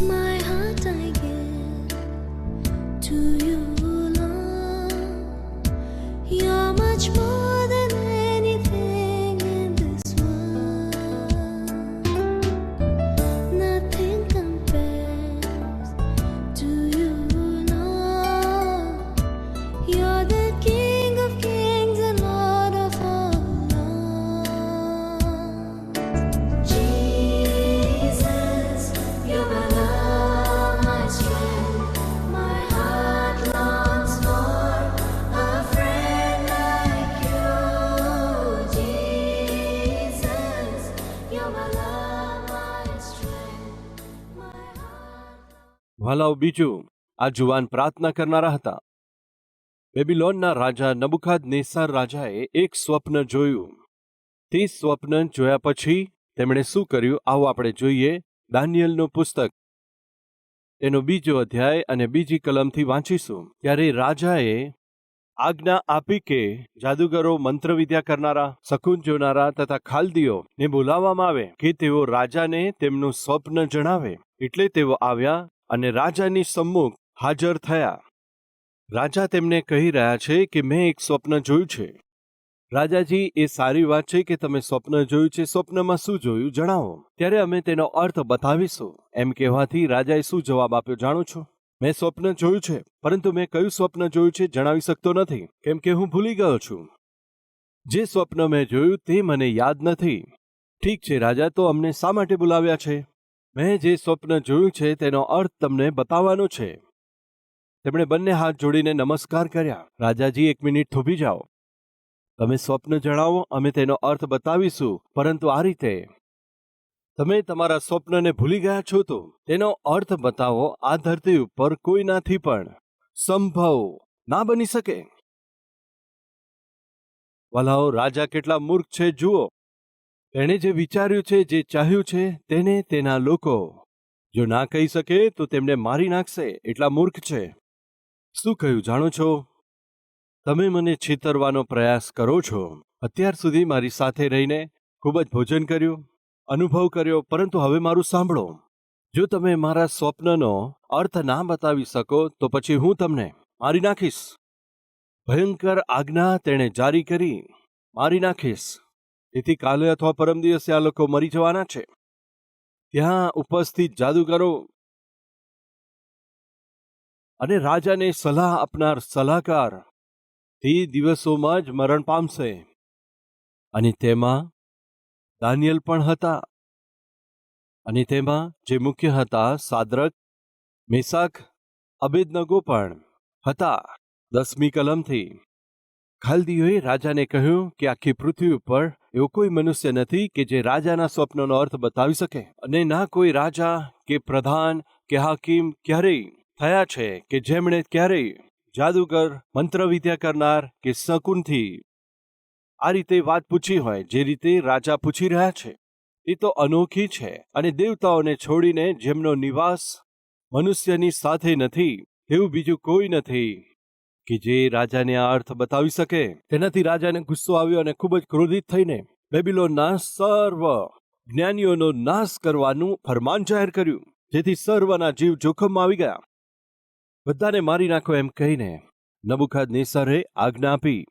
My વાલાઓ બીજું આ જુવાન પ્રાર્થના કરનારા હતા. બેબીલોનના રાજા નબુખાદ નેસાર રાજાએ એક સ્વપ્ન જોયું. તે સ્વપ્ન જોયા પછી તેમણે શું કર્યું આવો આપણે જોઈએ દાનિયલનું પુસ્તક. તેનો બીજો અધ્યાય અને બીજી કલમથી વાંચીશું. ત્યારે રાજાએ આજ્ઞા આપી કે જાદુગરો મંત્રવિદ્યા કરનારા, શકુન જોનારા તથા ખાલદીઓ ને બોલાવવામાં આવે કે તેઓ રાજાને તેમનું સ્વપ્ન જણાવે. એટલે તેઓ આવ્યા અને રાજાની સમ્મુખ હાજર થયા. રાજા તેમને કહી રહ્યા છે કે મેં એક સ્વપ્ન જોયું છે. રાજાજી, એ સારી વાત છે કે તમે સ્વપ્ન જોયું છે. સ્વપ્નમાં શું જોયું? જણાવો. ત્યારે અમે તેનો અર્થ બતાવીશું. એમ કહેવાથી રાજાએ શું જવાબ આપ્યો જાણો છો? મેં સ્વપ્ન જોયું છે, પરંતુ મેં કયું સ્વપ્ન જોયું છે જણાવી શકતો નથી. કેમ કે હું ભૂલી ગયો છું. જે સ્વપ્ન મેં જોયું તે મને યાદ નથી. ઠીક છે, રાજા, તો અમને શા માટે બોલાવ્યા છે? મેં જે સ્વપ્ન જોયું છે તેનો અર્થ તમને બતાવવાનો છે. તેમણે બંને હાથ જોડીને નમસ્કાર કર્યા. રાજાજી, એક મિનિટ થોભી જાઓ. તમે સ્વપ્ન જણાવો, અમે તેનો અર્થ બતાવીશું, પરંતુ આ રીતે. તમે તમારા સ્વપ્નને ભૂલી ગયા છો તો? તેનો અર્થ બતાવો, આ ધરતી ઉપર કોઈનાથી પણ સંભવ ના બની શકે? વલાઓ, રાજા કેટલા મૂર્ખ છે જુઓ. તેણે જે વિચાર્યું છે, જે ચાહ્યું છે, તેને તેના લોકો. જો ના કહી શકે, તો તેમને મારી નાખશે, એટલા મૂર્ખ છે. શું કહ્યું જાણો છો? તમે મને છેતરવાનો પ્રયાસ કરો છો. અત્યાર સુધી મારી સાથે રહીને ખૂબ જ ભોજન કર્યું, અનુભવ કર્યો, પરંતુ હવે મારું સાંભળો. જો તમે મારા સ્વપ્નનો અર્થ ના બતાવી શકો, તો પછી હું તમને મારી નાખીશ. ભયંકર આજ્ઞા તેણે જારી કરી. મારી નાખીશ. તેથી કાલે અથવા પરમ દિવસે આ લોકો મરી જવાના છે. ત્યાં ઉપસ્થિત જાદુગરો અને રાજાને સલાહ આપનાર સલાહકાર તે દિવસોમાં જ મરણ પામશે. અને તેમાં દાનિયલ પણ હતા. અને તેમાં જે મુખ્ય હતા સાદ્રક મેસાક અબેદનગો પણ હતા દસમી કલમથી. ખાલદીઓએ રાજાને કહ્યું કે આખી પૃથ્વી ઉપર એવો કોઈ મનુષ્ય નથી કે જે રાજાના સ્વપ્નનો અર્થ બતાવી શકે. અને ના કોઈ રાજા કે પ્રધાન કે હાકીમ ક્યારેય થયા છે કે જેમણે ક્યારેય જાદુગર મંત્રવિદ્યા કરનાર કે શકુનથી આ રીતે વાત પૂછી હોય જે રીતે રાજા પૂછી રહ્યા છે. એ તો અનોખી છે અને દેવતાઓને છોડીને જેમનો નિવાસ મનુષ્યની સાથે નથી, એવું બીજું કોઈ નથી. કે જે રાજાને આ અર્થ બતાવી શકે. તેનાથી રાજાને ગુસ્સો આવ્યો અને ખૂબ જ ક્રોધિત થઈને બેબીલોનના સર્વ જ્ઞાનીઓનો નાશ કરવાનું ફરમાન જાહેર કર્યું. જેથી સર્વના જીવ જોખમમાં આવી ગયા. બધાને મારી નાખો એમ કહીને નબુખાદ નેસરે આજ્ઞા આપી.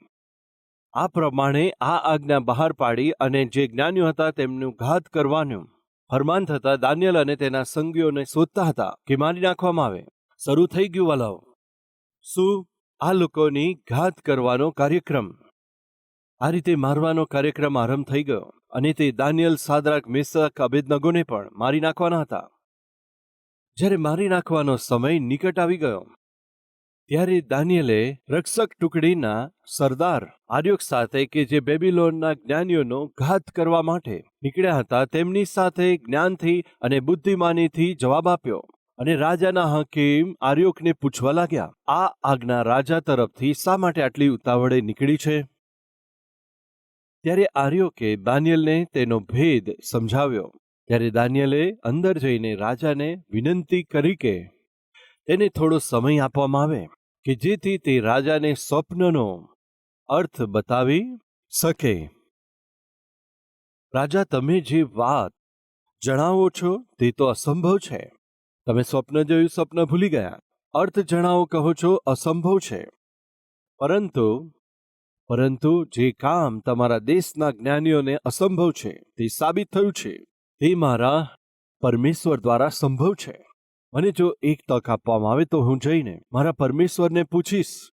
આ પ્રમાણે આ આજ્ઞા બહાર પાડી અને જે જ્ઞાનીઓ હતા તેમનું ઘાત કરવાનું ફરમાન થતા દાનિયલ અને તેના સંગીઓને શોધતા હતા કે મારી નાખવામાં આવે. શરૂ થઈ ગયું વાલાઓ શું? આ લોકોની ઘાત કરવાનો કાર્યક્રમ. આ રીતે મારવાનો કાર્યક્રમ આરંભ થઈ ગયો અને તે દાનિયલ, સાદરાક, મેસક, અભેદનગોને પણ મારી નાખવાના હતા. જ્યારે મારી નાખવાનો સમય નિકટ આવી ગયો, ત્યારે દાનિયલે રક્ષક ટુકડીના સરદાર આર્યોક સાથે કે જે બેબીલોનના જ્ઞાનીઓનો ઘાત કરવા માટે નીકળ્યા હતા તેમની સાથે જ્ઞાનથી અને બુદ્ધિમાનીથી જવાબ આપ્યો. અને રાજાના હકીમ આર્યોકને પૂછવા લાગ્યા, આ આજ્ઞા રાજા તરફથી શા માટે આટલી ઉતાવળે નીકળી છે? ત્યારે આર્યોકે દાનિયલને તેનો ભેદ સમજાવ્યો. ત્યારે દાનિયલે અંદર જઈને રાજાને વિનંતી કરી કે તેને થોડો સમય આપવામાં આવે, કે જેથી તે રાજાને સ્વપ્નનો અર્થ બતાવી શકે. રાજા, તમે જે વાત જણાવો છો તે તો અસંભવ છે. તમે સ્વપ્ન જોયું સ્વપ્ન ભૂલી ગયા. અર્થ જણાવો કહો છો, અસંભવ છે. પરંતુ પરંતુ જે કામ તમારા દેશના જ્ઞાનીઓને અસંભવ છે, તે સાબિત થયું છે. તે મારા પરમેશ્વર દ્વારા સંભવ છે. મને જો એક તક આપવામાં આવે તો હું જઈને મારા પરમેશ્વરને પૂછીશ.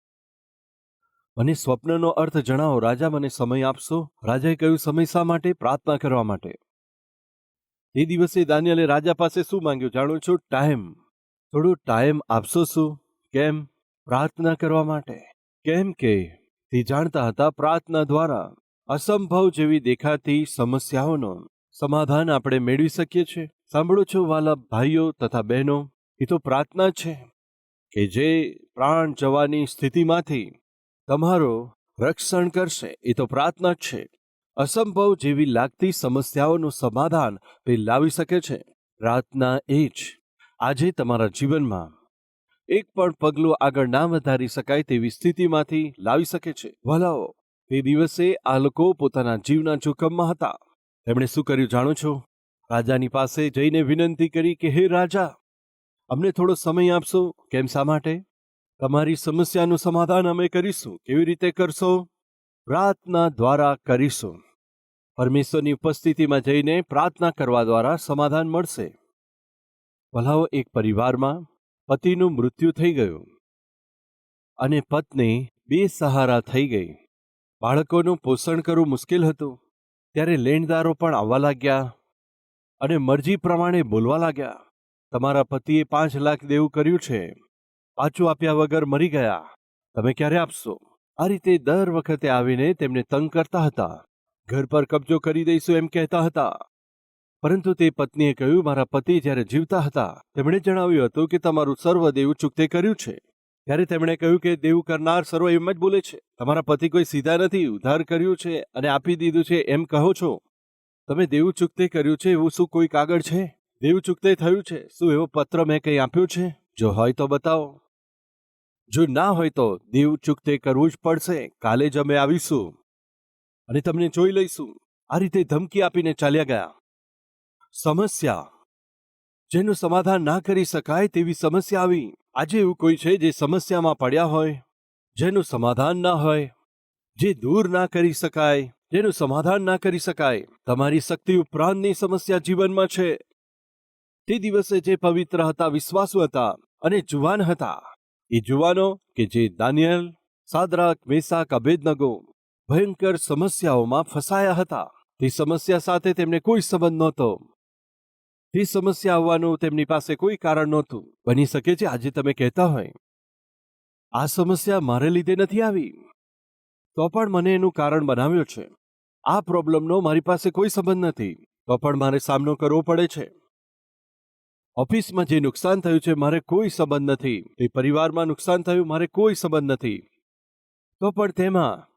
મને સ્વપ્નનો અર્થ જણાવો, રાજા, મને સમય આપશો? રાજાએ કહ્યું, સમય શા માટે? પ્રાર્થના કરવા માટે. તે દિવસે દાનિયલે રાજા પાસે શું માંગ્યું જાણો છો? ટાઈમ. થોડો ટાઈમ આપશો શું? કેમ? પ્રાર્થના કરવા માટે. કેમ કે તે જાણતા હતા પ્રાર્થના દ્વારા અસંભવ જેવી દેખાતી સમસ્યાઓનો સમાધાન આપણે મેળવી શકીએ છીએ. સાંભળો છો વાલા ભાઈઓ તથા બહેનો, એ તો પ્રાર્થના છે કે જે પ્રાણ જવાની સ્થિતિમાંથી તમારો રક્ષણ કરશે, એ તો પ્રાર્થના છે. અસંભવ જેવી લાગતી સમસ્યાઓનું સમાધાન તે લાવી શકે છે. પ્રાર્થના એ જ. આજે તમારા જીવનમાં એક પણ પગલું આગળ ના વધારી શકાય તેવી સ્થિતિમાંથી લાવી શકે છે. ભલાઓ, તે દિવસે આ લોકો પોતાના જીવના જોખમમાં હતા. તેમણે શું કર્યું જાણો છો? રાજાની પાસે જઈને વિનંતી કરી કે, હે રાજા, અમને થોડો સમય આપશો? કેમ શા માટે? તમારી સમસ્યાનું સમાધાન અમે કરીશું. કેવી રીતે કરશો? પ્રાર્થના દ્વારા કરીશું. પરમેશ્વરની ઉપસ્થિતિમાં જઈને પ્રાર્થના કરવા દ્વારા સમાધાન મળશે. ભલાઓ એક પરિવારમાં પતિનું મૃત્યુ થઈ ગયું અને પત્ની બે સહારા થઈ ગઈ. બાળકોનું પોષણ કરવું મુશ્કેલ હતું. ત્યારે લેણદારો પણ આવવા લાગ્યા અને મરજી પ્રમાણે બોલવા લાગ્યા. તમારા પતિએ પાંચ લાખ દેવું કર્યું છે. પાછું આપ્યા વગર મરી ગયા. તમે ક્યારે આપશો? આ રીતે દર વખતે આવીને તેમને તંગ કરતા હતા. ઘર પર કબજો કરી દઈશું એમ કહેતા હતા. પરંતુ તે પત્નીએ કહ્યું, મારા પતિ જ્યારે જીવતા હતા, તેમણે જણાવ્યું હતું કે તમારું સર્વ દેવું ચૂકતે કર્યું છે. ત્યારે તેમણે કહ્યું કે દેવું કરનાર સર્વ એમ જ બોલે છે. તમારા પતિ કોઈ સીધા નથી ઉધાર કર્યું છે અને આપી દીધું છે એમ કહો છો. તમે દેવું ચૂકતે કર્યું છે એવું શું કોઈ કાગળ છે? દેવું ચૂકતે થયું છે. શું એવો પત્ર મેં કંઈ આપ્યું છે? જો હોય તો બતાવો. જો ના હોય તો દીવ ચૂકતે કરવું જ પડશે. કાલે જ અમે આવીશું. અને તમને જોઈ લઈશું. આ રીતે ધમકી આપીને ચાલ્યા ગયા. સમસ્યા. જેનું સમાધાન ના કરી શકાય તેવી સમસ્યા આવી. આજે એવું કોઈ છે જે સમસ્યામાં પડ્યા હોય? જેનું સમાધાન ના હોય? જે દૂર ના કરી શકાય? જેનું સમાધાન ના કરી શકાય? તમારી શક્તિ ઉપરાંતની સમસ્યા જીવનમાં છે. તે દિવસે જે પવિત્ર હતા, વિશ્વાસુ હતા અને જુવાન હતા. એ જુવાનો કે જે દાનિયલ, સાદરાક મેસાક અભેદનગો ભયંકર સમસ્યાઓમાં ફસાયા હતા. તે સમસ્યા સાથે તેમને કોઈ સંબંધ નહોતો. તે સમસ્યા આવવાનું તેમની પાસે કોઈ કારણ નહોતું. બની શકે છે, આજે તમે કહેતા હોય. આ સમસ્યા મારે લીધે નથી આવી. તો પણ મને એનું કારણ બનાવ્યું છે. આ પ્રોબ્લેમનો મારી પાસે કોઈ સંબંધ નથી. તો પણ મારે સામનો કરવો પડે છે. ઓફિસમાં જે નુકસાન થયું છે, મારે કોઈ સંબંધ નથી. એ પરિવારમાં નુકસાન થયું, મારે કોઈ સંબંધ નથી. તો પણ તેમાં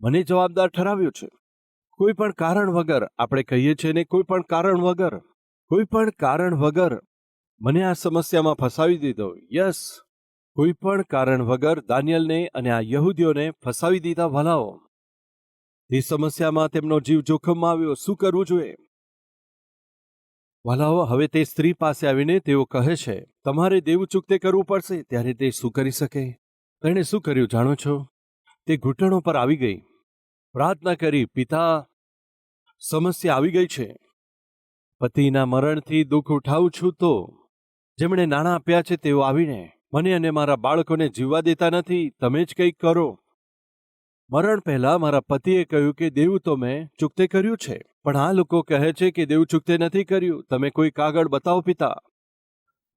મને જવાબદાર ઠરાવ્યો છે. કોઈ પણ કારણ વગર આપણે કહીએ છીએ ને કોઈ પણ કારણ વગર, કોઈ પણ કારણ વગર મને આ સમસ્યામાં ફસાવી દીધો. યસ, કોઈ પણ કારણ વગર દાનિયલને અને આ યહૂદીઓને ફસાવી દીધા ભલાઓ. તે સમસ્યામાં તેમનો જીવ જોખમમાં આવ્યો. શું કરવું જોઈએ? ભલાઓ હવે તે સ્ત્રી પાસે આવીને તેઓ કહે છે, તમારે દેવું ચૂકતે કરવું પડશે, ત્યારે તે શું કરી શકે? તેણે શું કર્યું જાણો છો? તે ઘૂંટણો પર આવી ગઈ. પ્રાર્થના કરી, પિતા, સમસ્યા આવી ગઈ છે. પતિના મરણથી દુઃખ ઉઠાવું છું તો, જેમણે નાણાં આપ્યા છે તેઓ આવીને, મને અને મારા બાળકોને જીવવા દેતા નથી, તમે જ કંઈક કરો. મરણ પહેલા મારા પતિએ કહ્યું કે, દેવું, તો મેં ચૂકતે કર્યું છે. પણ આ લોકો કહે છે કે, દેવું ચૂકતે નથી કર્યું. તમે કોઈ કાગળ બતાવો, પિતા.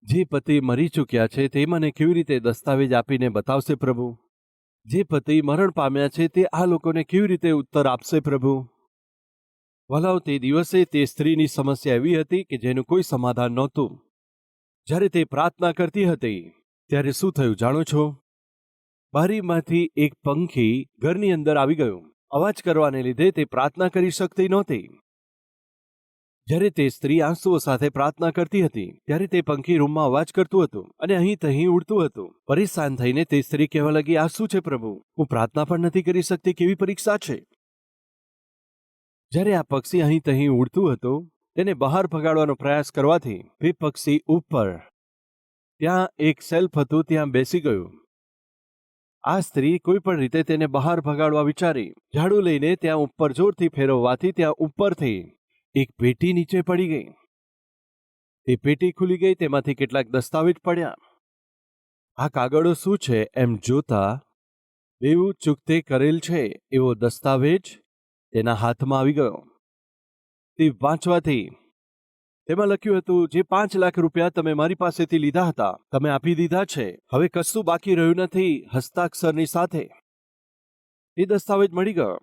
જે પતિ મરી ચૂક્યા છે, તે મને કેવી રીતે દસ્તાવેજ આપીને બતાવશે પ્રભુ? જે પતિ મરણ પામ્યા છે, તે આ લોકોને કેવી રીતે ઉત્તર આપશે પ્રભુ? વલાવ, તે દિવસે તે સ્ત્રીની સમસ્યા એવી હતી કે જેનું કોઈ સમાધાન નહોતું. જ્યારે તે પ્રાર્થના કરતી હતી, ત્યારે શું થયું જાણો છો? બારીમાંથી એક પંખી ઘરની અંદર આવી ગયું. અવાજ કરવાને લીધે તે પ્રાર્થના કરી શકતી નહોતી. જ્યારે તે સ્ત્રી આંસુઓ સાથે પ્રાર્થના કરતી હતી, ત્યારે તે પંખી રૂમમાં અવાજ કરતું હતું અને અહીં તહીં ઉડતું હતું. પરેશાન થઈને તે સ્ત્રી કહેવા લાગી, આ શું છે પ્રભુ? હું પ્રાર્થના પણ નથી કરી શકતી, કેવી પરીક્ષા છે? જ્યારે આ પક્ષી અહીં તહીં ઉડતું હતું, તેને બહાર ભગાડવાનો પ્રયાસ કરવાથી તે પક્ષી ઉપર, ત્યાં એક સેલ્ફ હતું, ત્યાં બેસી ગયું. આ સ્ત્રી કોઈ પણ રીતે તેને બહાર ભગાડવા વિચારી. ઝાડુ લઈને ત્યાં ઉપર જોરથી ફેરવવાથી ત્યાં ઉપરથી એક પેટી નીચે પડી ગઈ. તે પેટી ખુલી ગઈ તેમાંથી કેટલાક દસ્તાવેજ પડ્યા. આ કાગળો શું છે એમ જોતા એવું ચૂકતે કરેલ છે એવો દસ્તાવેજ તેના હાથમાં આવી ગયો. તે વાંચવાથી તેમાં લખ્યું હતું, જે પાંચ લાખ રૂપિયા તમે મારી પાસેથી લીધા હતા, તમે આપી દીધા છે. હવે કશું બાકી રહ્યું નથી, હસ્તાક્ષરની સાથે. એ દસ્તાવેજ મળી ગયો.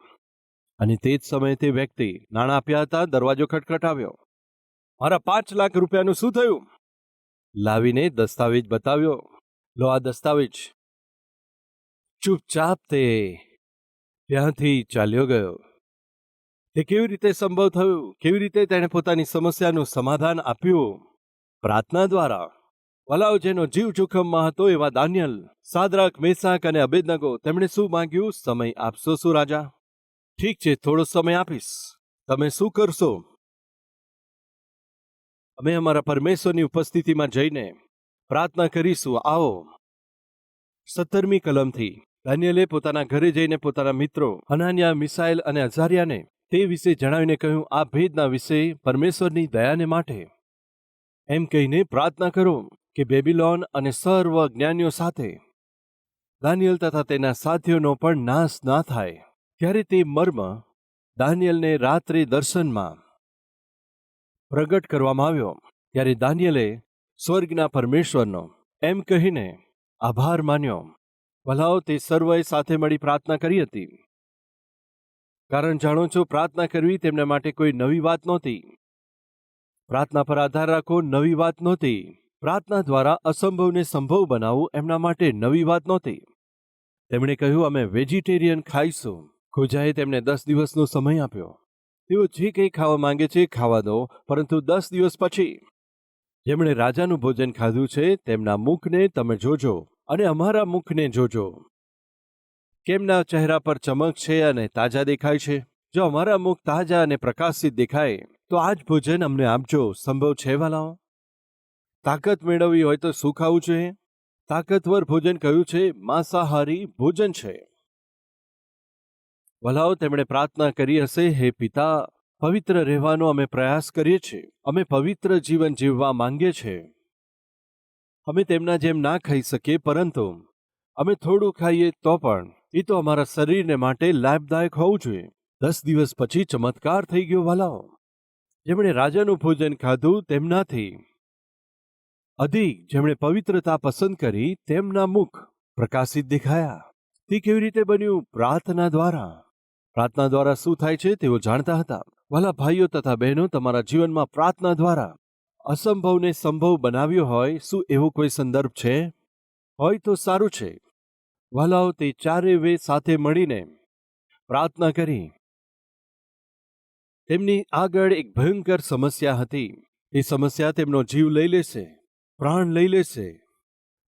અને તે જ સમયે તે વ્યક્તિ નાણાં આપ્યા હતા, દરવાજો ખટખટાવ્યો. મારા પાંચ લાખ રૂપિયાનું શું થયું? લાવીને દસ્તાવેજ બતાવ્યો. લો, આ દસ્તાવેજ. ચૂપચાપ તે ત્યાંથી ચાલ્યો ગયો. તે કેવી રીતે સંભવ થયું? કેવી રીતે તેણે પોતાની સમસ્યાનું સમાધાન આપ્યું? પ્રાર્થના દ્વારા. વલાવ જેનો જીવ જોખમમાં હતો એવા દાનિયલ, સાદરાક, મેસાક અને અબેદનગો તેમણે શું માંગ્યું? સમય આપશો શું રાજા? ઠીક છે, થોડો સમય આપીશ. તમે શું કરશો? અમે અમારા પરમેશ્વરની ઉપસ્થિતિમાં જઈને પ્રાર્થના કરીશું. આવો. સત્તરમી કલમથી દાનિયલે પોતાના ઘરે જઈને પોતાના મિત્રો અનાન્યા, મિસાઇલ અને અઝારિયાને તે વિશે જણાવીને કહ્યું, આ ભેદના વિશે પરમેશ્વરની દયાને માટે. એમ કહીને પ્રાર્થના કરો કે બેબીલોન અને સર્વ જ્ઞાનીઓ સાથે દાનિયલ તથા તેના સાથીઓનો પણ નાશ ના થાય. ત્યારે તે મર્મ દાનિયલને રાત્રે દર્શનમાં પ્રગટ કરવામાં આવ્યો. ત્યારે દાનિયલે સ્વર્ગના પરમેશ્વરનો એમ કહીને આભાર માન્યો. ભલાઓ, તે સર્વએ સાથે મળી પ્રાર્થના કરી હતી. કારણ જાણો છો, પ્રાર્થના કરવી તેમના માટે કોઈ નવી વાત નહોતી. પ્રાર્થના પર આધાર રાખવો નવી વાત નહોતી. પ્રાર્થના દ્વારા અસંભવને સંભવ બનાવવું એમના માટે નવી વાત નહોતી. તેમણે કહ્યું, અમે વેજીટેરિયન ખાઈશું. ખોજાએ તેમને દસ દિવસનો સમય આપ્યો. તેઓ જે કંઈ ખાવા માંગે છે, ખાવા દો, પરંતુ દસ દિવસ પછી. જેમણે રાજાનું ભોજન ખાધું છે, તેમના મુખને તમે જોજો અને અમારા મુખને જોજો. કેમના ચહેરા પર ચમક છે અને તાજા દેખાય છે? જો અમારા મુખ તાજા અને પ્રકાશિત દેખાય, તો આ જ ભોજન અમને આપજો. સંભવ છે, વાલાઓ? તાકાત મેળવવી હોય તો શું ખાવું છે તાકતવર ભોજન કયું છે? માંસાહારી ભોજન છે. વલાઓ, તેમણે પ્રાર્થના કરી હશે, હે પિતા, પવિત્ર રહેવાનો અમે પ્રયાસ કરીએ છીએ. અમે પવિત્ર જીવન જીવવા માંગીએ છીએ. અમે તેમના જેમ ના ખાઈ શકીએ, પરંતુ અમે થોડું ખાઈએ તો પણ એ તો અમારા શરીરને માટે લાભદાયક હોવું જોઈએ. દસ દિવસ પછી ચમત્કાર થઈ ગયો, વાલાઓ. જેમણે રાજાનું ભોજન ખાધું, તેમનાથી. અધિક જેમણે પવિત્રતા પસંદ કરી, તેમના મુખ પ્રકાશિત દેખાયા. તે કેવી રીતે બન્યું? પ્રાર્થના દ્વારા. પ્રાર્થના દ્વારા શું થાય છે, તેઓ જાણતા હતા. વાલા ભાઈઓ તથા બહેનો તમારા જીવનમાં પ્રાર્થના દ્વારા અસંભવને સંભવ બનાવ્યો હોય, શું એવો કોઈ સંદર્ભ છે? હોય તો સારું છે. વાલાઓ તે ચારે વે સાથે મળીને પ્રાર્થના કરી. તેમની આગળ એક ભયંકર સમસ્યા હતી. એ સમસ્યા તેમનો જીવ લઈ લેશે, પ્રાણ લઈ લેશે.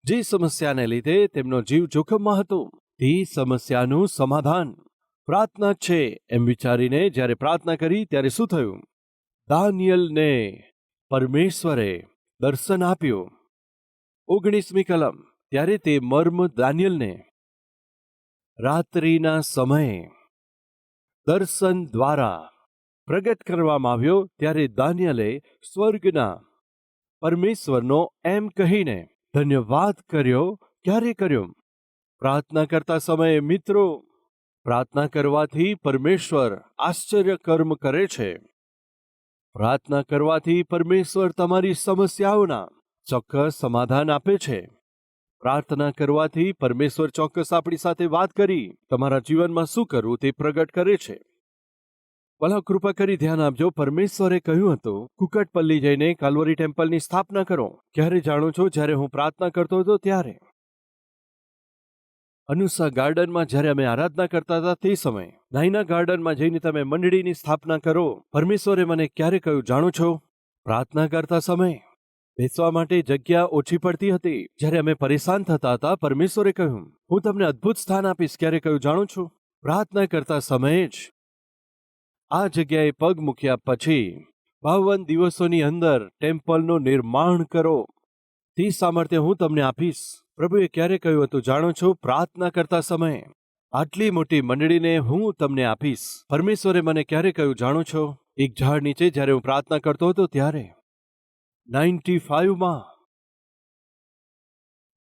જે સમસ્યાને લીધે તેમનો જીવ જોખમમાં હતો, તે સમસ્યાનું સમાધાન. પ્રાર્થના છે એમ વિચારીને જ્યારે પ્રાર્થના કરી ત્યારે શું થયું? દાનિયલને પરમેશ્વરે દર્શન આપ્યું. ઓગણીસમી કલમ, ત્યારે તે મર્મ દાનિયલને રાત્રિના સમયે દર્શન દ્વારા પ્રગટ કરવામાં આવ્યો, ત્યારે દાનિયલે સ્વર્ગના પરમેશ્વરનો એમ કહીને ધન્યવાદ કર્યો. ક્યારે કર્યો? પ્રાર્થના કરતા સમયે, મિત્રો, પ્રાર્થના કરવાથી પરમેશ્વર આશ્ચર્ય કર્મ કરે છે. પ્રાર્થના કરવાથી પરમેશ્વર તમારી સમસ્યાઓના ચોક્કસ સમાધાન આપે છે. પ્રાર્થના કરવાથી પરમેશ્વર ચોક્કસ આપણી સાથે વાત કરી, તમારા જીવનમાં શું કરવું તે પ્રગટ કરે છે. ભલા કૃપા કરી ધ્યાન આપજો, પરમેશ્વરે કહ્યું હતું, કુકટપલ્લી જઈને કાલવરી ટેમ્પલની સ્થાપના કરો. ક્યારે જાણો છો, જ્યારે હું પ્રાર્થના કરતો હતો ત્યારે. અનુસા ગાર્ડનમાં જ્યારે અમે આરાધના કરતા હતા તે સમયે નાઈના ગાર્ડનમાં જઈને તમે મંડળીની સ્થાપના કરો. પરમેશ્વરે મને ક્યારે કહ્યું, જાણો છો? પ્રાર્થના કરતા સમયે બેસવા માટે જગ્યા ઓછી પડતી હતી. જ્યારે અમે પરેશાન થતા હતા, પરમેશ્વરે કહ્યું, હું તમને અદ્ભુત સ્થાન આપીશ. ક્યારે કહ્યું જાણું છું? પ્રાર્થના કરતા સમયે જ. આ જગ્યાએ પગ મૂક્યા પછી બાવન દિવસોની અંદર ટેમ્પલનું નિર્માણ કરો. તે સામર્થ્ય હું તમને આપીશ. પ્રભુએ ક્યારે કહ્યું હતું જાણો છો? પ્રાર્થના કરતા સમયે. આટલી મોટી મંડળીને હું તમને આપીશ. પરમેશ્વરે મને ક્યારે કહ્યું જાણો છો? એક ઝાડ નીચે જ્યારે હું પ્રાર્થના કરતો હતો ત્યારે. નાઇન્ટી ફાઈવમાં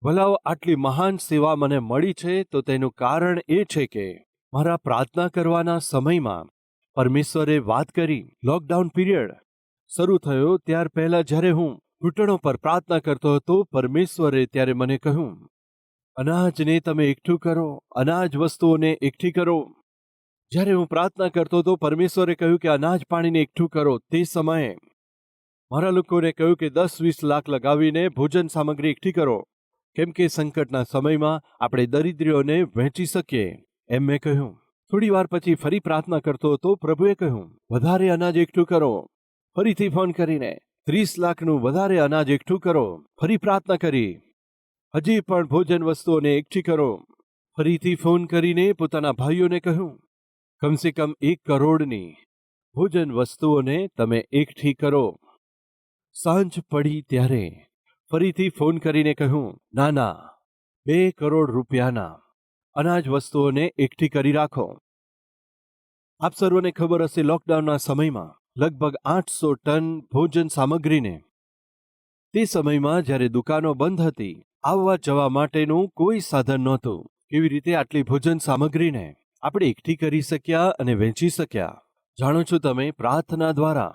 ભલાઓ, આટલી મહાન સેવા મને મળી છે તો તેનું કારણ એ છે કે મારા પ્રાર્થના કરવાના સમયમાં પરમેશ્વરે વાત કરી લોકડાઉન પીરિયડ શરૂ થયો ત્યાર પહેલા જ્યારે હું ઘૂંટણો પર પ્રાર્થના કરતો હતો, પરમેશ્વરે ત્યારે મને કહ્યું અનાજને તમે એકઠું કરો, અનાજ વસ્તુઓને એકઠી કરો. જ્યારે હું પ્રાર્થના કરતો હતો, પરમેશ્વરે કહ્યું કે અનાજ પાણીને એકઠું કરો તે સમયે મારા લોકોને કહ્યું કે દસ વીસ લાખ લગાવીને ભોજન સામગ્રી એકઠી કરો. કેમ કે સંકટના સમયમાં આપણે દરિદ્રીઓને વહેંચી શકીએ. એમ મેં કહ્યું. થોડી વાર પછી ફરી પ્રાર્થના કરતો હતો પ્રભુએ કહ્યું, વધારે અનાજ એકઠું કરો. ફરીથી ફોન કરીને, ત્રીસ લાખનું વધારે અનાજ એકઠું કરો. ફરી પ્રાર્થના કરી. હજી પણ ભોજન વસ્તુઓને એકઠી કરો. ફરીથી ફોન કરીને પોતાના ભાઈઓને કહ્યું, કમસે કમ એક કરોડની ભોજન વસ્તુઓને તમે એકઠી કરો. સાંજ પડી ત્યારે ફરીથી ફોન કરીને કહ્યું ના ના બે કરોડ રૂપિયાના અનાજ વસ્તુઓને એકઠી કરી રાખો. આપ સર્વને ખબર હશે લોકડાઉનના સમયમાં લગભગ આઠસો ટન ભોજન સામગ્રીને. તે સમયમાં જ્યારે દુકાનો બંધ હતી, આવવા જવા માટેનું કોઈ સાધન નહોતું. કેવી રીતે આટલી ભોજન સામગ્રીને આપણે એકઠી કરી શક્યા અને વેચી શક્યા? જાણો છો તમે પ્રાર્થના દ્વારા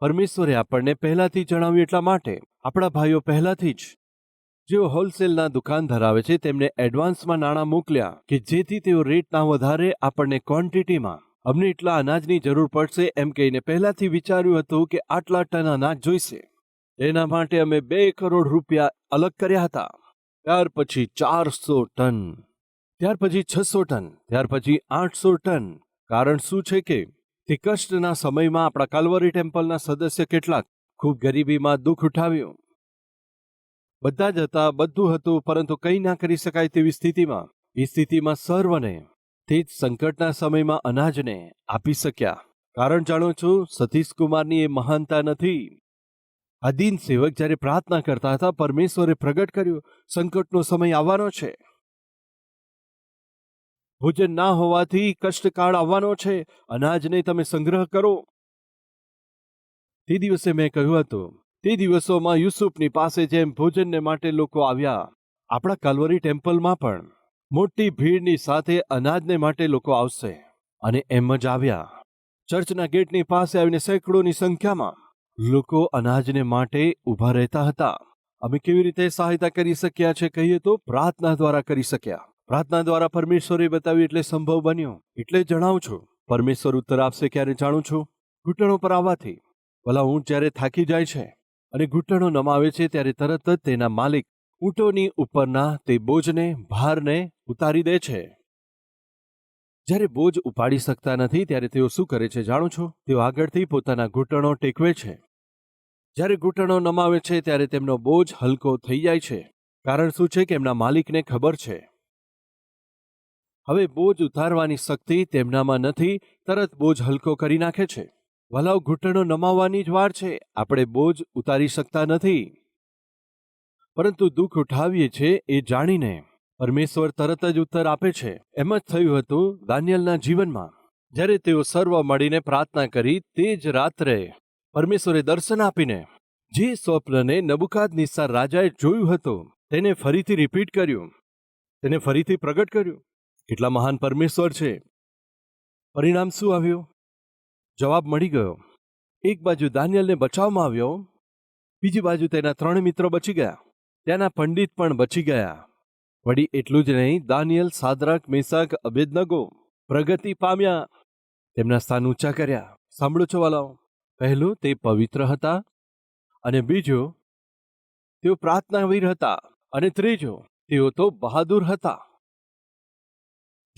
પરમેશ્વરે આપણને પહેલાથી જણાવ્યું એટલા માટે, આપણા ભાઈઓ પહેલાથી જ. જેઓ હોલસેલના દુકાન ધરાવે છે, તેમને એડવાન્સમાં નાણાં મોકલ્યા કે જેથી તેઓ રેટ ના વધારે, આપણને ક્વોન્ટિટીમાં. અમને એટલા અનાજની જરૂર પડશે એમ કહીને પહેલાથી વિચાર્યું હતું કે આટલા ટન અનાજ જોઈશે. એના માટે અમે બે કરોડ રૂપિયા અલગ કર્યા હતા. ત્યાર પછી ચારસો ટન. ત્યાર પછી છસો ટન. ત્યાર પછી આઠસો ટન. કારણ શું છે કે તે કષ્ટના સમયમાં આપણા કાલ્વરી ટેમ્પલના સદસ્ય કેટલાક ખૂબ ગરીબીમાં દુઃખ ઉઠાવ્યું. બધા જ હતા, બધું હતું, પરંતુ કંઈ ના કરી શકાય તેવી સ્થિતિમાં. એ સ્થિતિમાં સર્વને, તે જ સંકટના સમયમાં અનાજને આપી શક્યા. કારણ જાણો છો, સતીશ કુમારની એ મહાનતા નથી. અધીન સેવક જ્યારે પ્રાર્થના કરતા હતા, પરમેશ્વરે પ્રગટ કર્યું, સંકટનો સમય આવવાનો છે. ભોજન ના હોવાથી કષ્ટકાળ આવવાનો છે અનાજને તમે સંગ્રહ કરો. તે દિવસે મેં કહ્યું હતું, તે દિવસોમાં યુસુફની પાસે જેમ ભોજનને માટે લોકો આવ્યા, આપણા કલવરી ટેમ્પલમાં પણ, મોટી ભીડની સાથે અનાજને માટે લોકો આવશે, અને એમ જ આવ્યા. ચર્ચના ગેટની પાસે આવીને સેંકડોની સંખ્યામાં લોકો અનાજને માટે ઊભા રહેતા હતા. અમે કેવી રીતે સહાયતા કરી શક્યા છે, કહીએ તો પ્રાર્થના દ્વારા કરી શક્યા. પ્રાર્થના દ્વારા પરમેશ્વરે બતાવ્યું એટલે સંભવ બન્યો. એટલે જણાવું છું, પરમેશ્વર ઉત્તર આપશે ક્યારે જાણું છું? ઘૂંટણો પર આવવાથી. ભલા ઊંટ જ્યારે થાકી જાય છે અને ઘૂંટણો નમાવે છે ત્યારે તરત જ તેના માલિક ઊંટોની ઉપરના તે બોજને, ભારને ઉતારી દે છે. જ્યારે બોજ ઉપાડી શકતા નથી ત્યારે તેઓ શું કરે છે જાણો છો? તેઓ આગળથી પોતાના ઘૂંટણો ટેકવે છે. જ્યારે ઘૂંટણો નમાવે છે ત્યારે તેમનો બોજ હલકો થઈ જાય છે. કારણ શું છે કે એમના માલિકને ખબર છે. હવે બોજ ઉતારવાની શક્તિ તેમનામાં નથી, તરત બોજ હલકો કરી નાખે છે. વલાવ ઘૂંટણો નમાવવાની જ વાર છે, આપણે બોજ ઉતારી શકતા નથી. પરંતુ દુઃખ ઉઠાવીએ છે એ જાણીને. પરમેશ્વર તરત જ ઉત્તર આપે છે. એમ જ થયું હતું દાનિયલના જીવનમાં. જ્યારે તેઓ સર્વ મળીને પ્રાર્થના કરી, તે જ રાત્રે પરમેશ્વરે દર્શન આપીને જે સ્વપ્નને નબુકાદ નિસાર રાજાએ જોયું હતું, તેને ફરીથી રિપીટ કર્યું. તેને ફરીથી પ્રગટ કર્યું. કેટલા મહાન પરમેશ્વર છે. પરિણામ શું આવ્યું? જવાબ મળી ગયો. એક બાજુ દાનિયલને બચાવવામાં આવ્યો, બીજી બાજુ તેના ત્રણ મિત્રો બચી ગયા. ત્યાંના પંડિત પણ બચી ગયા. વળી એટલું જ નહીં, દાનિયલ, સાદરાક, મેસાક અભેદનગો પ્રગતિ પામ્યા. તેમના સ્થાન ઊંચા કર્યા. સાંભળો છો વાલાઓ પહેલું, તે પવિત્ર હતા અને બીજું, તેઓ પ્રાર્થનાવીર હતા અને ત્રીજો, તેઓ તો બહાદુર હતા.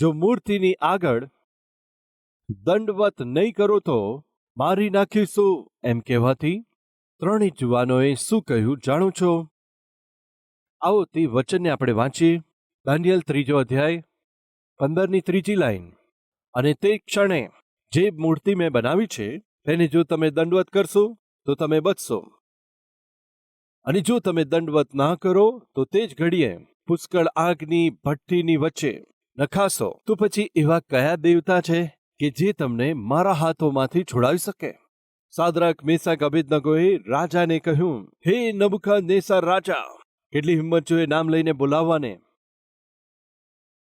જો મૂર્તિની આગળ દંડવત નહીં કરો તો મારી નાખીશું, એમ કહેવાથી ત્રણેય જુવાનોએ શું કહ્યું જાણો છો? આવો તે વચનને આપણે વાંચીએ. દાનિયલ ત્રીજો અધ્યાય, પંદરની ત્રીજી લાઈન. અને તે ક્ષણે જે મૂર્તિ મેં બનાવી છે, તેને જો તમે દંડવત કરશો, તો તમે બચશો. અને જો તમે દંડવત ના કરો, તો તે જ ઘડીએ પુષ્કળ આગની ભઠ્ઠીની વચ્ચે નખાશો. તો પછી એવા કયા દેવતા છે કે જે તમને મારા હાથોમાંથી છોડાવી શકે? સાદરાક, મેસાક, અભેદનગોએ રાજાને કહ્યું, હે નબુખા નેસા રાજા, કેટલી હિંમત જોઈએ નામ લઈને બોલાવવાને?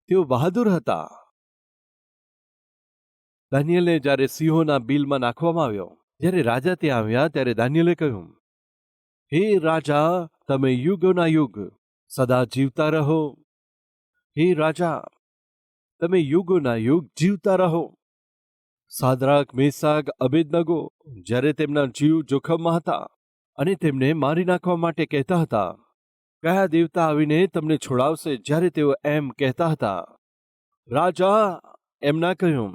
તેઓ બહાદુર હતા. દાનિયલને જ્યારે સિંહોના બિલમાં નાખવામાં આવ્યો, જ્યારે રાજા ત્યાં આવ્યા, ત્યારે દાનિયલે કહ્યું, હે રાજા, તમે યુગોના યુગ, સદા જીવતા રહો. હે રાજા તમે યુગોના યુગ જીવતા રહો. સાદરાક મેસાગ અબેદનગો જ્યારે તેમના જીવ જોખમમાં હતા અને તેમને મારી નાખવા માટે કહેતા હતા, કયા દેવતા આવીને તમને છોડાવશે? જ્યારે તેઓ એમ કહેતા હતા, રાજા એમ ના કહ્યું,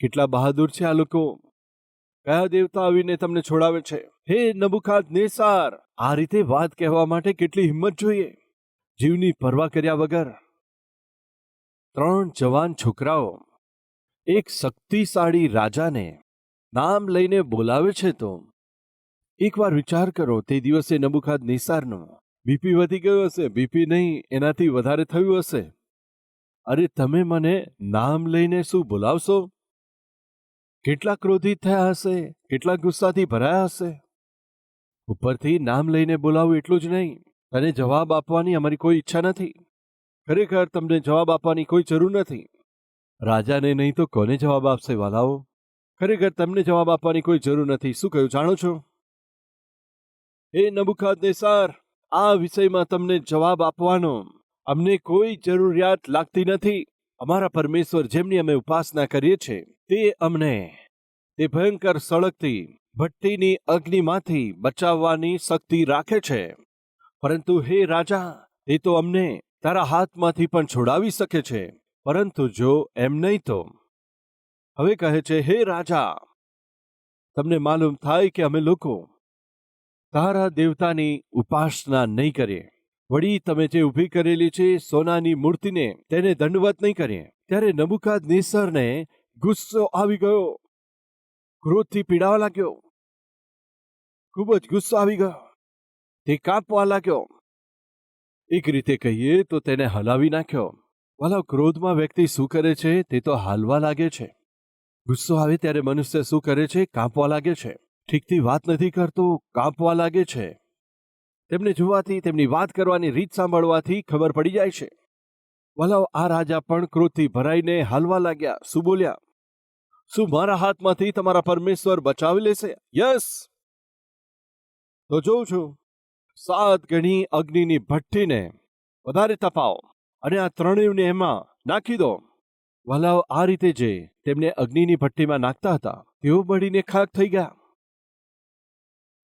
કેટલા બહાદુર છે આ લોકો. કયા દેવતા આવીને તમને છોડાવે છે? હે નબુખાદ નેસાર, આ રીતે વાત કહેવા માટે કેટલી હિંમત જોઈએ. જીવની પરવા કર્યા વગર ત્રણ જવાન છોકરાઓ, એક શક્તિશાળી રાજાને નામ લઈને બોલાવે છે તો, એકવાર વિચાર કરો તે દિવસે નબુખાદ નિસારનો બીપી વધી ગયો હશે, બીપી નહીં, એનાથી વધારે થયું હશે. અરે તમે મને નામ લઈને શું બોલાવશો? કેટલા ક્રોધિત થયા હશે, કેટલા ગુસ્સાથી ભરાયા હશે? ઉપરથી નામ લઈને બોલાવવું એટલું જ નહીં, તને જવાબ આપવાની અમારી કોઈ ઈચ્છા નથી. ખરેખર તમને જવાબ આપવાની કોઈ જરૂર નથી. રાજાને નહીં તો કોને જવાબ આપશે, વાલાઓ? ખરેખર તમને જવાબ આપવાની કોઈ જરૂર નથી. શું કહ્યું, જાણો છો? એ નબુખાદ નેસાર આ વિષયમાં તમને જવાબ આપવાનો અમને કોઈ જરૂરિયાત લાગતી નથી. અમારા પરમેશ્વર જેમની અમે ઉપાસના કરીએ છીએ, તે અમને તે ભયંકર સળગતી ભટ્ટીની અગ્નિમાંથી બચાવવાની શક્તિ રાખે છે. પરંતુ હે રાજા તે તો અમને તારા હાથમાંથી પણ છોડાવી શકે છે, પરંતુ જો એમ નહીં તો? હવે કહે છે, હે રાજા, તમને માલુમ થાય કે અમે લોકો તારા દેવતાની ઉપાસના નહીં કરીએ. વળી તમે જે ઊભી કરેલી છે સોનાની મૂર્તિને તેને દંડવત નહીં કરીએ. ત્યારે નબુકાદ નિસરને ગુસ્સો આવી ગયો. ક્રોધથી પીડાવા લાગ્યો. ખૂબ જ ગુસ્સો આવી ગયો. તે કાપવા લાગ્યો. એક રીતે કહીએ તો તેને હલાવી નાખ્યો. વાલા, ક્રોધમાં વ્યક્તિ શું કરે છે તે તો હાલવા લાગે છે. ગુસ્સો આવે ત્યારે મનુષ્ય શું કરે છે કાંપવા લાગે છે. ઠીકથી વાત નથી કરતો, કાંપવા લાગે છે. તેમને જોવાથી, તેમની વાત કરવાની રીત સાંભળવાથી ખબર પડી જાય છે. વાલાઓ આ રાજા પણ ક્રોધથી ભરાઈને હાલવા લાગ્યા. શું બોલ્યા? શું મારા હાથમાંથી તમારા પરમેશ્વર બચાવી લેશે? યસ. તો જોઉં છું. સાત ગણી અગ્નિની ભઠ્ઠીને વધારે તપાવો અને આ ત્રણેયને એમાં નાખી દો. વાલાઓ આ રીતે જે તેમને અગ્નિની ભઠ્ઠીમાં નાખતા હતા, તેઓ બળીને ખાક થઈ ગયા.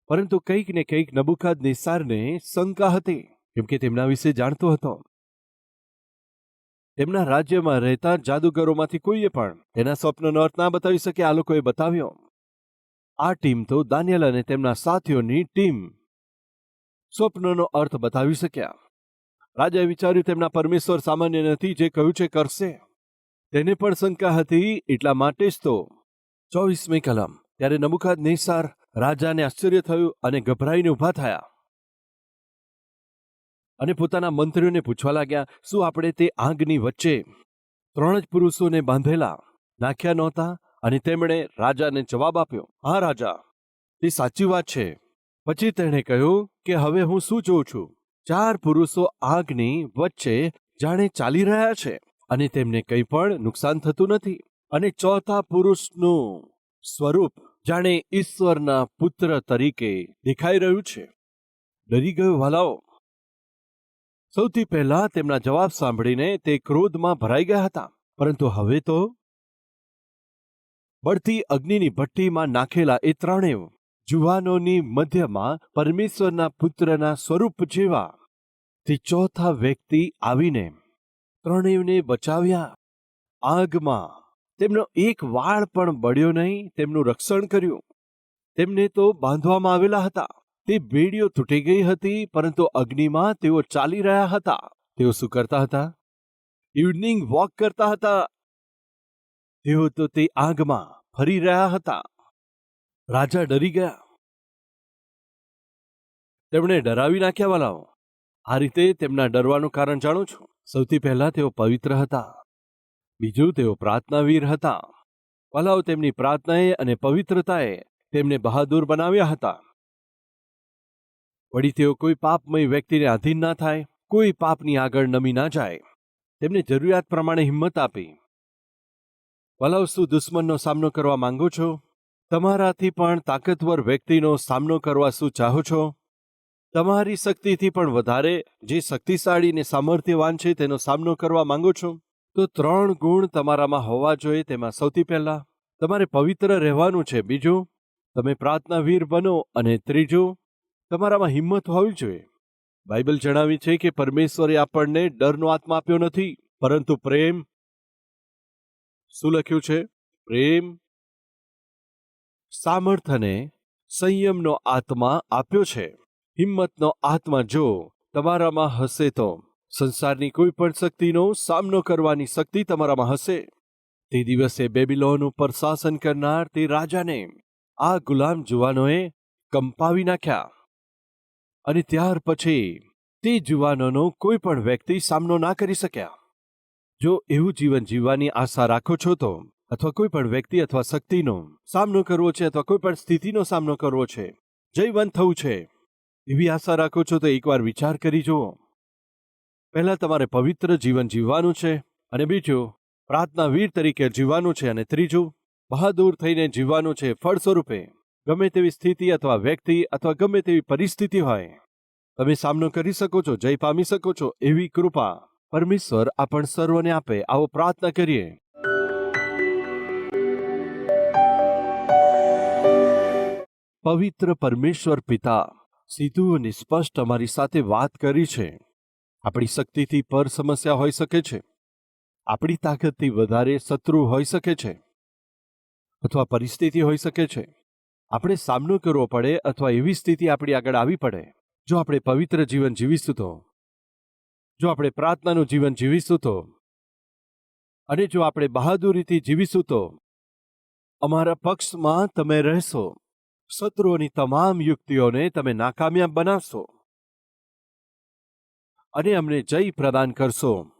પરંતુ કંઈક ને કંઈક નબુખાદ નિસારને શંકા હતી, કેમ કે તેમના વિશે જાણતો હતો. તેમના રાજ્યમાં રહેતા જાદુગરોમાંથી કોઈએ પણ તેના સ્વપ્નનો અર્થ ના બતાવી શકે, આ લોકોએ બતાવ્યો. આ ટીમ તો દાનિયલ અને તેમના સાથીઓની ટીમ સ્વપ્નનો અર્થ બતાવી શક્યા. રાજાએ વિચાર્યું, તેમના પરમેશ્વર સામાન્ય નથી, જે કહ્યું છે, કરશે. તેને પણ શંકા હતી, એટલા માટે જ તો. ચોવીસમી કલમ. ત્યારે નબુખાદ નિસાર રાજાને આશ્ચર્ય થયું અને ગભરાઈને ઊભા થયા. અને પોતાના મંત્રીઓને પૂછવા લાગ્યા, શું આપણે તે આગની વચ્ચે ત્રણ જ પુરુષોને બાંધેલા, નાખ્યા નહોતા? અને તેમણે રાજાને જવાબ આપ્યો, હા, રાજા, તે સાચી વાત છે. પછી તેણે કહ્યું કે હવે હું શું જોઉં છું? ચાર પુરુષો આગની વચ્ચે જાણે ચાલી રહ્યા છે અને તેમને કંઈ પણ નુકસાન થતું નથી. અને ચોથા પુરુષનું સ્વરૂપ જાણે ઈશ્વરના પુત્ર તરીકે દેખાઈ રહ્યું છે. ડરી ગયો વાલાઓ. સૌથી પહેલા તેમના જવાબ સાંભળીને તે ક્રોધમાં ભરાઈ ગયા હતા. પરંતુ હવે તો બળતી અગ્નિની ભઠ્ઠીમાં નાખેલા એ ત્રણેય જુવાનોની મધ્યમાં પરમેશ્વરના પુત્રના સ્વરૂપ જેવા. તે ચોથા વ્યક્તિ આવીને ત્રણેયને બચાવ્યા. આગમાં તેમનો એક વાળ પણ બળ્યો નહીં, તેમનું રક્ષણ કર્યું. તેમને તો બાંધવામાં આવેલા હતા. તે બેડીઓ તૂટી ગઈ હતી, પરંતુ અગ્નિમાં તેઓ ચાલી રહ્યા હતા. તેઓ શું કરતા હતા? ઇવનિંગ વોક કરતા હતા. તેઓ તો તે આગમાં ફરી રહ્યા હતા. રાજા ડરી ગયા. તેમણે ડરાવી નાખ્યા વાલાઓ. આ રીતે તેમના ડરવાનું કારણ જાણો છો? સૌથી પહેલા તેઓ પવિત્ર હતા. બીજું, તેઓ પ્રાર્થનાવીર હતા. વાલાઓ તેમની પ્રાર્થનાએ અને પવિત્રતાએ તેમને બહાદુર બનાવ્યા હતા. વળી તેઓ કોઈ પાપમય વ્યક્તિને આધીન ના થાય, કોઈ પાપની આગળ નમી ના જાય. તેમને જરૂરિયાત પ્રમાણે હિંમત આપી. વાલાઓ, શું દુશ્મનનો સામનો કરવા માંગો છો? તમારાથી પણ તાકતવર વ્યક્તિનો સામનો કરવા શું ચાહો છો? તમારી શક્તિથી પણ વધારે જે શક્તિશાળી ને સામર્થ્યવાન છે તેનો સામનો કરવા માંગો છો? તો ત્રણ ગુણ તમારામાં હોવા જોઈએ તેમાં સૌથી પહેલા, તમારે પવિત્ર રહેવાનું છે. બીજું, તમે પ્રાર્થનાવીર બનો અને ત્રીજું, તમારામાં હિંમત હોવી જોઈએ. બાઇબલ જણાવી છે કે પરમેશ્વરે આપણને ડરનો આત્મા આપ્યો નથી, પરંતુ પ્રેમ શું લખ્યું છે? પ્રેમ સામર્થ્યને સંયમનો આત્મા આપ્યો છે. હિંમતનો આત્મા જો તમારામાં હશે તો સંસારની કોઈ પણ શક્તિનો સામનો કરવાની શક્તિ તમારામાં હશે. તે દિવસે બેબીલોન ઉપર શાસન કરનાર તે રાજાને આ ગુલામ જુવાનોએ કંપાવી નાખ્યા. અને ત્યાર પછી તે જુવાનોનો કોઈ પણ વ્યક્તિ સામનો ના કરી શક્યા. જો એવું જીવન જીવવાની આશા રાખો છો તો અથવા કોઈ પણ વ્યક્તિ અથવા શક્તિનો સામનો કરવો છે અથવા કોઈ પણ સ્થિતિનો સામનો કરવો છે, જયવંત થવું છે, એવી આશા રાખો છો તો એકવાર વિચાર કરી જુઓ. પહેલાં તમારે પવિત્ર જીવન જીવવાનું છે અને બીજું, પ્રાર્થના વીર તરીકે જીવવાનું છે અને ત્રીજું, બહાદુર થઈને જીવવાનું છે ફળ સ્વરૂપે, ગમે તેવી સ્થિતિ અથવા વ્યક્તિ અથવા ગમે તેવી પરિસ્થિતિ હોય. તમે સામનો કરી શકો છો, જય પામી શકો છો, એવી કૃપા પરમેશ્વર આપણ સર્વને આપે. આવો પ્રાર્થના કરીએ. પવિત્ર પરમેશ્વર પિતા સીધું અને સ્પષ્ટ અમારી સાથે વાત કરી છે. આપણી શક્તિથી પર સમસ્યા હોઈ શકે છે. આપણી તાકાતથી વધારે શત્રુ હોઈ શકે છે. અથવા પરિસ્થિતિ હોઈ શકે છે. આપણે સામનો કરવો પડે અથવા એવી સ્થિતિ આપણી આગળ આવી પડે, જો આપણે પવિત્ર જીવન જીવીશું તો. જો આપણે પ્રાર્થનાનું જીવન જીવીશું તો. અને જો આપણે બહાદુરીથી જીવીશું તો. અમારા પક્ષમાં તમે રહેશો. શત્રુઓની તમામ યુક્તિઓને તમે નાકામયાબ બનાવશો. અને અમને જય પ્રદાન કરશો.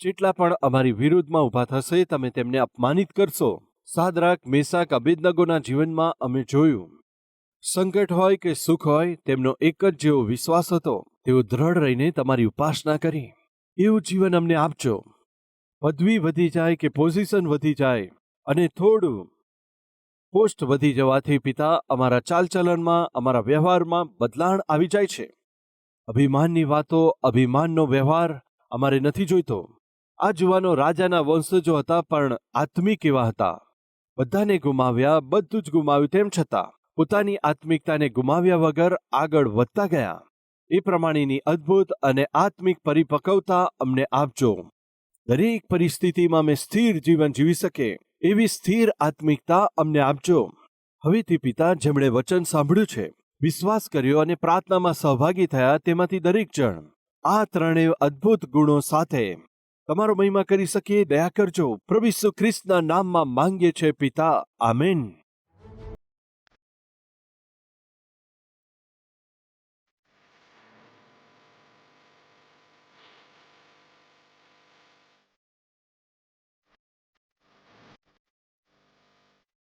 જેટલા પણ અમારી વિરુદ્ધમાં ઊભા થશે, તમે તેમને અપમાનિત કરશો. સાદરાક, મેસાક અભિદનગોના જીવનમાં અમે જોયું. સંકટ હોય કે સુખ હોય, તેમનો એક જ જેવો વિશ્વાસ હતો. તેઓ દ્રઢ રહીને તમારી ઉપાસના કરી. એવું જીવન અમને આપજો. પદવી વધી જાય કે પોઝિશન વધી જાય. અને થોડું પોસ્ટ વધી જવાથી પિતા અમારા ચાલચલનમાં, અમારા વ્યવહારમાં બદલાણ આવી જાય છે. અભિમાનની વાતો, અભિમાનનો વ્યવહાર અમારે નથી જોઈતો. આ જુવાનો રાજાના વંશજો હતા પણ આત્મિક એવા હતા. બધાને ગુમાવ્યા, બધું જ ગુમાવ્યું તેમ છતાં પોતાની આત્મિકતાને ગુમાવ્યા વગર આગળ વધતા ગયા. એ પ્રમાણેની અદ્ભુત અને આત્મિક પરિપક્વતા અમને આપજો. દરેક પરિસ્થિતિમાં મેં સ્થિર જીવન જીવી શકે. એવી સ્થિર આત્મિકતા અમને આપજો. હવેથી પિતા, જેમણે વચન સાંભળ્યું છે, વિશ્વાસ કર્યો અને પ્રાર્થનામાં સહભાગી થયા તેમાંથી દરેક જણ. આ ત્રણેય અદ્ભુત ગુણો સાથે તમારો મહિમા કરી શકીએ, દયા કરજો. પ્રભુ ખ્રિસ્તના નામમાં માંગીએ છે પિતા, આમેન.